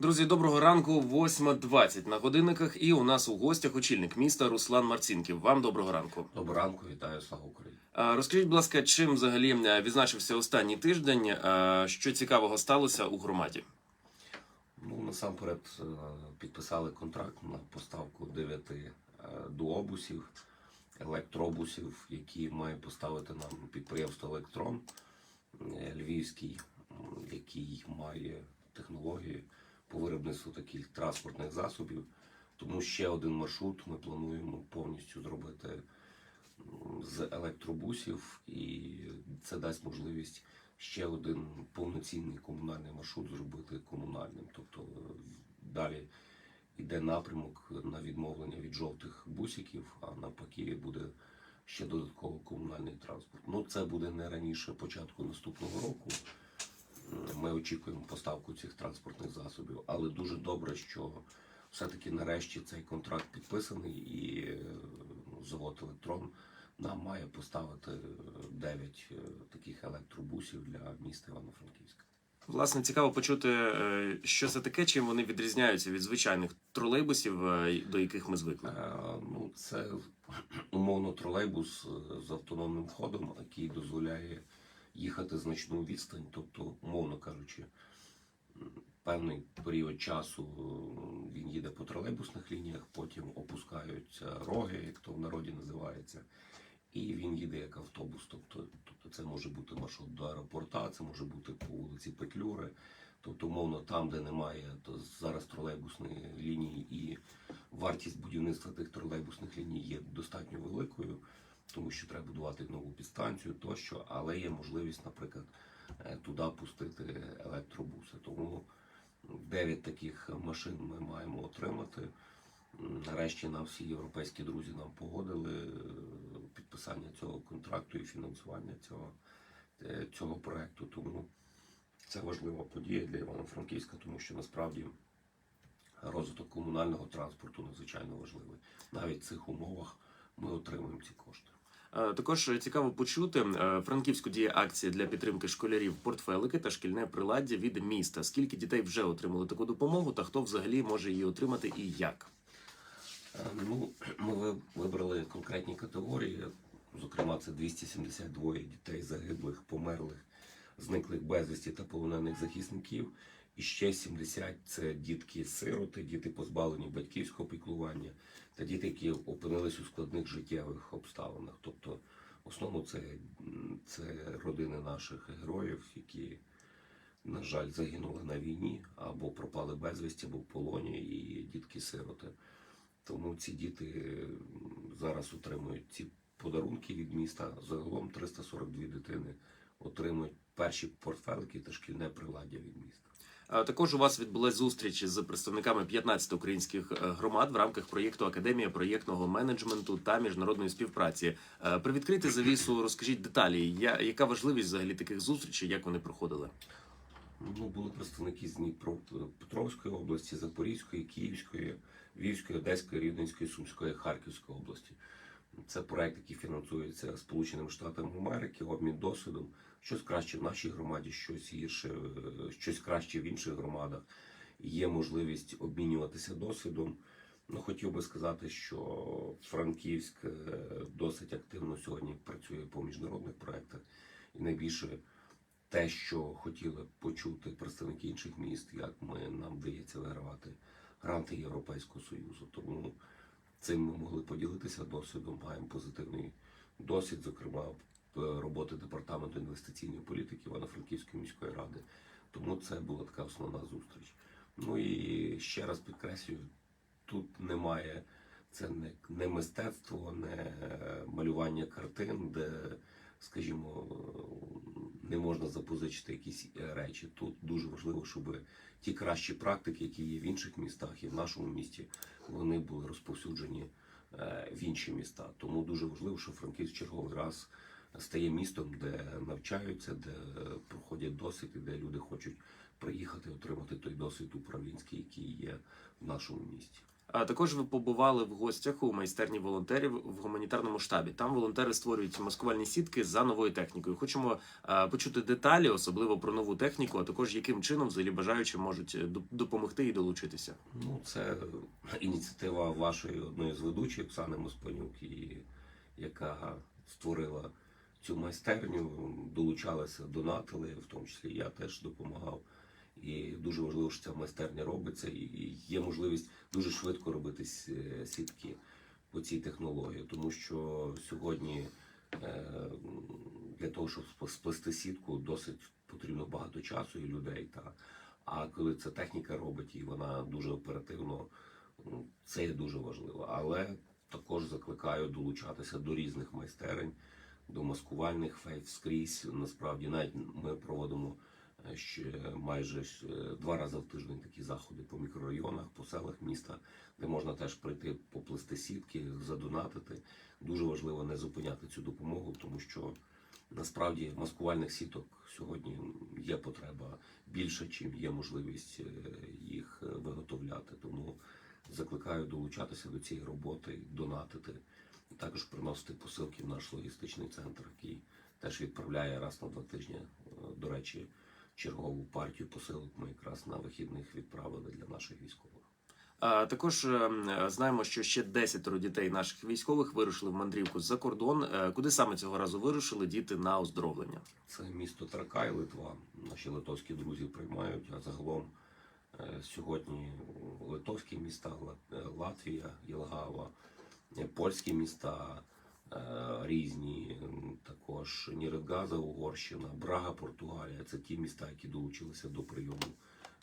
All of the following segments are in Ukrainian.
Друзі, доброго ранку, 8.20 на годинниках. І у нас у гостях очільник міста Руслан Марцінків. Вам доброго ранку. Доброго ранку, вітаю, слава Україні. Розкажіть, будь ласка, чим взагалі е, відзначився останній тиждень? Що цікавого сталося у громаді? Ну, насамперед е, підписали контракт на поставку 9 е, дуобусів, електробусів, які має поставити нам підприємство Електрон Львівський, який має технології по виробництву таких транспортних засобів. Тому ще один маршрут ми плануємо повністю зробити з електробусів, і це дасть можливість ще один повноцінний комунальний маршрут зробити комунальним. Тобто е, далі йде напрямок на відмовлення від жовтих бусиків, а навпаки буде ще додатково комунальний транспорт. Ну це буде не раніше початку наступного року. Ми очікуємо поставку цих транспортних засобів, але дуже добре, що все-таки нарешті цей контракт підписаний і е, завод Електрон нам має поставити 9 таких електробусів для міста Івано-Франківська. Власне, цікаво почути, е, що це таке, чим вони відрізняються від звичайних тролейбусів, е, до яких ми звикли. Е, Ну, це умовно тролейбус е, з автономним ходом, який дозволяє їхати значну відстань, тобто, умовно кажучи, певний період часу е, він їде по тролейбусних лініях, потім опускаються роги, як то в народі називається, і він їде як автобус. Тобто, тобто це може бути маршрут до аеропорта, це може бути по вулиці Петлюри. Тобто, умовно, там, де немає то зараз тролейбусної лінії і вартість будівництва тих тролейбусних ліній є достатньо великою, тому що треба будувати нову підстанцію тощо, але є можливість, наприклад, е, туди пустити електробуси. Тому 9 таких машин ми маємо отримати. Нарешті на всі європейські друзі нам погодили е, підписання цього контракту і фінансування цього, е, цього проекту. Тому це важлива подія для Івано-Франківська, тому що насправді розвиток комунального транспорту надзвичайно важливий. Навіть в цих умовах ми отримуємо ці кошти. Е, Також цікаво почути е, франківську діє акція для підтримки школярів портфелики та шкільне приладдя від міста. Скільки дітей вже отримали таку допомогу, та хто взагалі може її отримати і як? Е, Ну, ми вибрали конкретні категорії. Зокрема, це 272 дітей загиблих, померлих, зниклих безвісті та полонених захисників. І ще 70 – це дітки-сироти, діти позбавлені батьківського піклування та діти, які опинились у складних життєвих обставинах. Тобто, в основному це, це родини наших героїв, які, на жаль, загинули на війні або пропали безвісті, або в полоні, і дітки-сироти. Тому ці діти зараз отримують ці подарунки від міста. Загалом 342 дитини отримують перші портфелики та шкільне приладдя від міста. Е, Також у вас відбулась зустріч з представниками 15 українських е, громад в рамках проєкту Академія проєктного менеджменту та міжнародної співпраці. Е, Привідкрити завісу, розкажіть деталі. Яка важливість взагалі таких зустрічей, як вони проходили? Ну, були представники з Дніпропетровської області, Запорізької, Київської, Львівської, Одеської, Рівненської, Сумської, Харківської області. Це проект, який фінансується Сполученими Штатами Америки, обмін досвідом. Щось краще в нашій громаді, щось гірше, е, щось краще в інших громадах. Є можливість обмінюватися досвідом. Ну, хотів би сказати, що Франківськ е, досить активно сьогодні працює по міжнародних проектах. І найбільше те, що хотіли почути представники інших міст, як ми нам вдається вигравати гранти Європейського Союзу. Тому цим ми могли поділитися досвідом. Маємо позитивний досвід, зокрема роботи департаменту інвестиційної політики Івано-Франківської міської ради. Тому це була така основна зустріч. Ну і ще раз підкреслюю, тут немає це не, не мистецтво, не малювання картин, де, скажімо, не можна запозичити якісь е, речі. Тут дуже важливо, щоб ті кращі практики, які є в інших містах і в нашому місті, вони були розповсюджені е, в інші міста. Тому дуже важливо, що Франківськ черговий раз стає містом, де навчаються, де проходять досвід і де люди хочуть приїхати отримати той досвід управлінський, який є в нашому місті. А також ви побували в гостях у майстерні волонтерів в гуманітарному штабі. Там волонтери створюють маскувальні сітки за новою технікою. Хочемо е, почути деталі, особливо про нову техніку, а також яким чином взагалі бажаючі можуть е, допомогти і долучитися. Ну, це ініціатива вашої одної з ведучих Оксани Моспанюк, яка створила цю майстерню, долучалися, донатили, в тому числі я теж допомагав. І дуже важливо, що ця майстерня робиться, і є можливість дуже швидко робити сітки по цій технології, тому що сьогодні е, для того, щоб сплести сітку, досить потрібно багато часу і людей. Та а коли ця техніка робить і вона дуже оперативно, це є дуже важливо. Але також закликаю долучатися до різних майстерень, до маскувальних фейт скрізь. Насправді, навіть ми проводимо е, ще майже е, два рази в тиждень такі заходи по мікрорайонах, по селах міста, де можна теж прийти поплести сітки, задонатити. Дуже важливо не зупиняти цю допомогу, тому що насправді маскувальних сіток сьогодні є потреба більше, чим є можливість е, їх виготовляти. Тому закликаю долучатися до цієї роботи, донатити, також приносити посилки в наш логістичний центр, який теж відправляє раз на два тижні. Е, До речі, чергову партію посилок ми якраз на вихідних відправили для наших військових. Також е, знаємо, що ще 10 дітей наших військових вирушили в мандрівку за кордон. Е, Куди саме цього разу вирушили діти на оздоровлення? Це місто Таркай, Литва. Наші литовські друзі приймають. А загалом е, сьогодні литовські міста, Латвія, Єлгава, польські міста е, різні, також Ніридгаза, Угорщина, Брага, Португалія. Це ті міста, які долучилися до прийому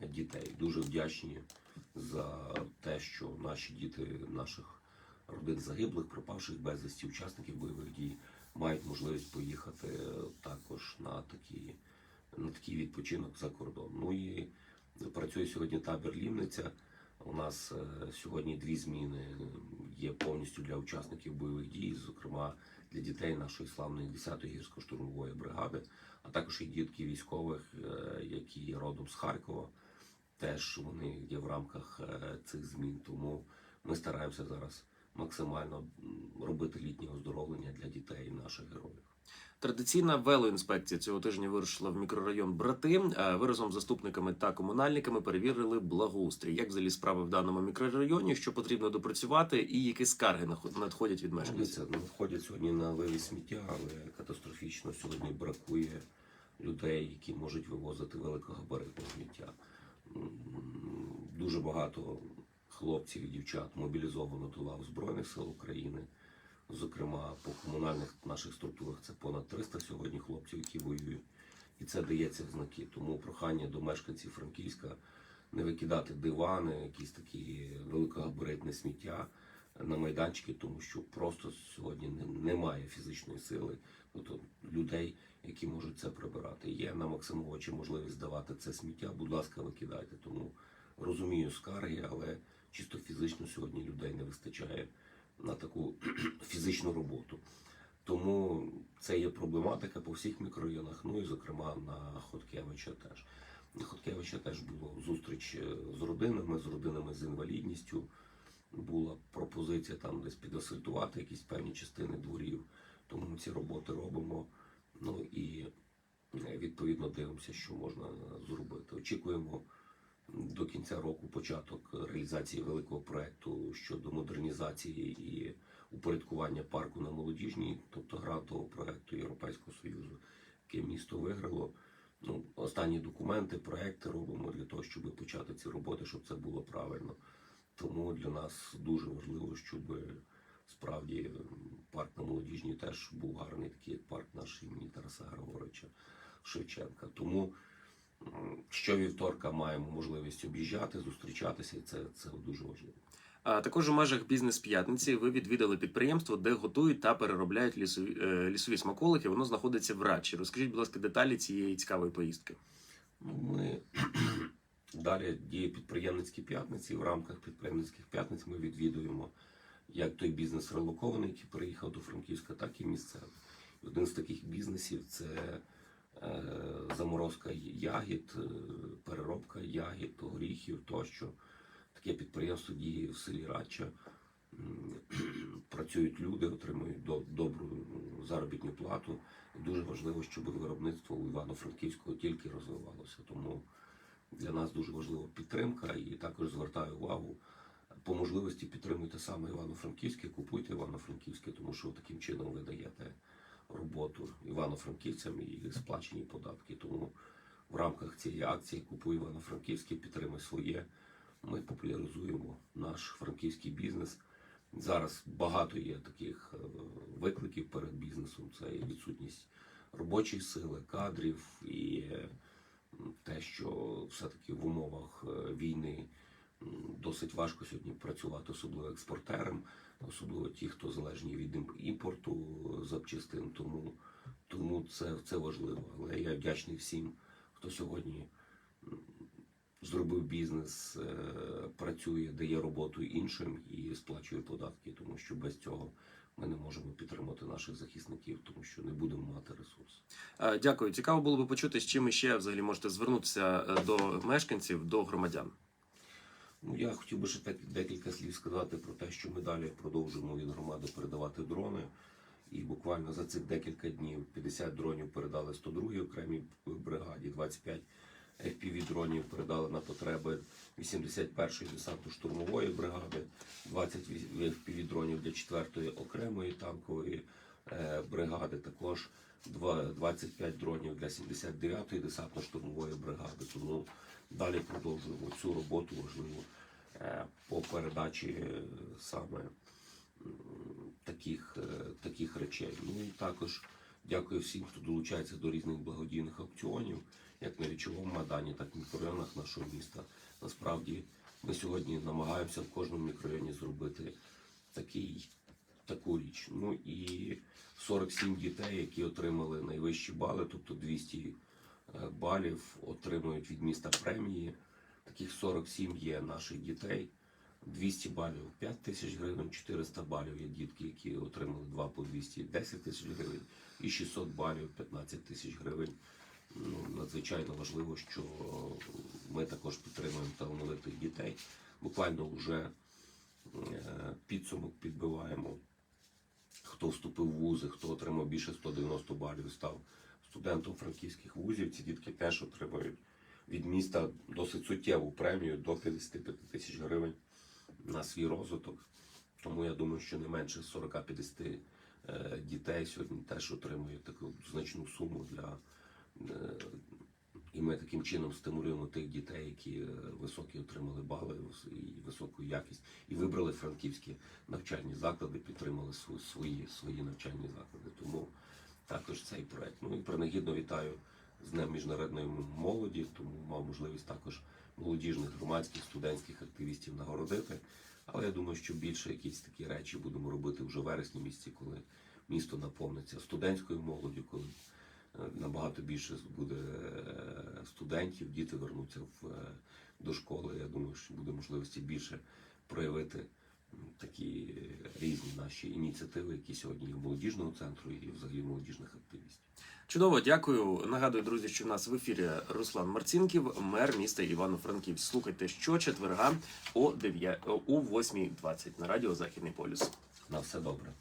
дітей. Дуже вдячні за те, що наші діти наших родин загиблих, пропавших безвісті, учасників бойових дій мають можливість поїхати е, також на такий, на такий відпочинок за кордон. Ну і працює сьогодні табір Лівниця. У нас е, сьогодні дві зміни є повністю для учасників бойових дій, зокрема для дітей нашої славної 10-ї гірсько-штурмової бригади, а також і дітки військових, е, які є родом з Харкова. Теж вони є в рамках е, цих змін. Тому ми стараємося зараз максимально робити літнє оздоровлення для дітей наших героїв. Традиційна велоінспекція цього тижня вирушила в мікрорайон Брати. Е, Ви разом з заступниками та комунальниками перевірили благоустрій. Як взагалі справи в даному мікрорайоні, що потрібно допрацювати, і які скарги надходять від мешканців? Надходять сьогодні на вивіз сміття, але катастрофічно сьогодні бракує людей, які можуть вивозити великогабаритне сміття. Дуже багато хлопців і дівчат мобілізовано до лав Збройних сил України. Зокрема, по комунальних наших структурах це понад 300 сьогодні хлопців, які воюють. І це дається в знаки. Тому прохання до мешканців Франківська не викидати дивани, якісь такі великогабаритне сміття на майданчики, тому що просто сьогодні немає фізичної сили, тобто людей, які можуть це прибирати. Є на Максимовичі можливість здавати це сміття. Будь ласка, викидайте. Тому розумію скарги, але чисто фізично сьогодні людей не вистачає на таку фізичну роботу. Тому це є проблематика по всіх мікрорайонах, ну і зокрема на Хоткевича теж. На Хоткевича теж було зустріч е, з родинами, з родинами з інвалідністю. Була пропозиція там десь підасфальтувати якісь певні частини дворів. Тому ми ці роботи робимо. Ну і е, відповідно дивимося, що можна зробити. Очікуємо до кінця року початок реалізації великого проекту щодо модернізації і упорядкування парку на молодіжній, тобто грантового проекту Європейського Союзу, яке місто виграло. Ну, останні документи, проекти робимо для того, щоб почати ці роботи, щоб це було правильно. Тому для нас дуже важливо, щоб справді парк на молодіжній теж був гарний, такий як парк наш імені Тараса Григоровича Шевченка. Тому щовівторка маємо можливість об'їжджати, зустрічатися, і це, це дуже важливо. А також у межах бізнес-п'ятниці ви відвідали підприємство, де готують та переробляють лісові, е, лісові смаколики. Воно знаходиться в Радчі. Розкажіть, будь ласка, деталі цієї цікавої поїздки. Ну, ми далі діє підприємницькі п'ятниці. В рамках підприємницьких п'ятниць ми відвідуємо як той бізнес релокований, який приїхав до Франківська, так і місцевий. Один з таких бізнесів це заморозка ягід, е, переробка ягід, горіхів тощо. Таке підприємство діє в селі Радча. Працюють люди, отримують добру заробітну плату. І дуже важливо, щоб виробництво у Івано-Франківську тільки розвивалося. Тому для нас дуже важлива підтримка і також звертаю увагу. По можливості підтримуйте саме Івано-Франківське, купуйте Івано-Франківське, тому що таким чином ви даєте роботу івано-франківцям і сплачені податки. Тому в рамках цієї акції Купуй Івано-Франківське, підтримай своє. Ми популяризуємо наш франківський бізнес. Зараз багато є таких е, викликів перед бізнесом. Це і відсутність робочої сили, кадрів і е, те, що все-таки в умовах е, війни досить важко сьогодні працювати, особливо експортерам, особливо ті, хто залежні від ім- імпорту запчастин. Тому, тому це, це важливо. Але я вдячний всім, хто сьогодні зробив бізнес, е, працює, дає роботу іншим і сплачує податки, тому що без цього ми не можемо підтримати наших захисників, тому що не будемо мати ресурс. Е, Дякую. Цікаво було би почути, з чим ще взагалі можете звернутися е, до мешканців, до громадян. Ну, я хотів би ще декілька слів сказати про те, що ми далі продовжуємо від громади передавати дрони. І буквально за цих декілька днів 50 дронів передали 102-й окремій бригаді, 25 FPV дронів передали на потреби 81-ї десантно-штурмової бригади, 20 FPV дронів для 4-ї окремої танкової е, бригади, також два- 25 дронів для 79-ї десантно-штурмової бригади. Тому далі продовжуємо цю роботу важливу е, по передачі е, саме таких, е, таких речей. Ну і також дякую всім, хто долучається до різних благодійних аукціонів, як на річовому Майдані, так і в мікрорайонах нашого міста. Насправді ми сьогодні намагаємося в кожному мікрорайоні зробити такий, таку річ. Ну і 47 дітей, які отримали найвищі бали, тобто 200 е, балів, отримують від міста премії. Таких 47 є наших дітей. 200 балів 5 тисяч гривень, 400 балів є дітки, які отримали 2 по 210 тисяч гривень, і 600 балів 15 тисяч гривень. Ну, надзвичайно важливо, що ми також підтримуємо талановитих дітей. Буквально вже е, підсумок підбиваємо, хто вступив в вузи, хто отримав більше 190 балів, став студентом франківських вузів. Ці дітки теж отримують від міста досить суттєву премію до 55 тисяч гривень на свій розвиток. Тому я думаю, що не менше 40-50 е, дітей сьогодні теж отримують таку значну суму для. е, І ми таким чином стимулюємо тих дітей, які е, високі отримали бали і високу якість, і вибрали франківські навчальні заклади, підтримали свої, свої навчальні заклади. Тому також цей проект. Ну і принагідно вітаю з Днем міжнародної молоді, тому мав можливість також молодіжних громадських студентських активістів нагородити. Але я думаю, що більше якісь такі речі будемо робити вже вересні місяці, коли місто наповниться студентською молоддю, коли е, набагато більше буде е, студентів, діти вернуться в, е, до школи. Я думаю, що буде можливості більше проявити такі різні наші ініціативи, які сьогодні є в молодіжного центру і взагалі молодіжних активістів. Чудово, дякую. Нагадую, друзі, що в нас в ефірі Руслан Марцінків, мер міста Івано-Франківськ. Слухайте щочетверга о 9, о 8.20 на радіо Західний полюс. На все добре.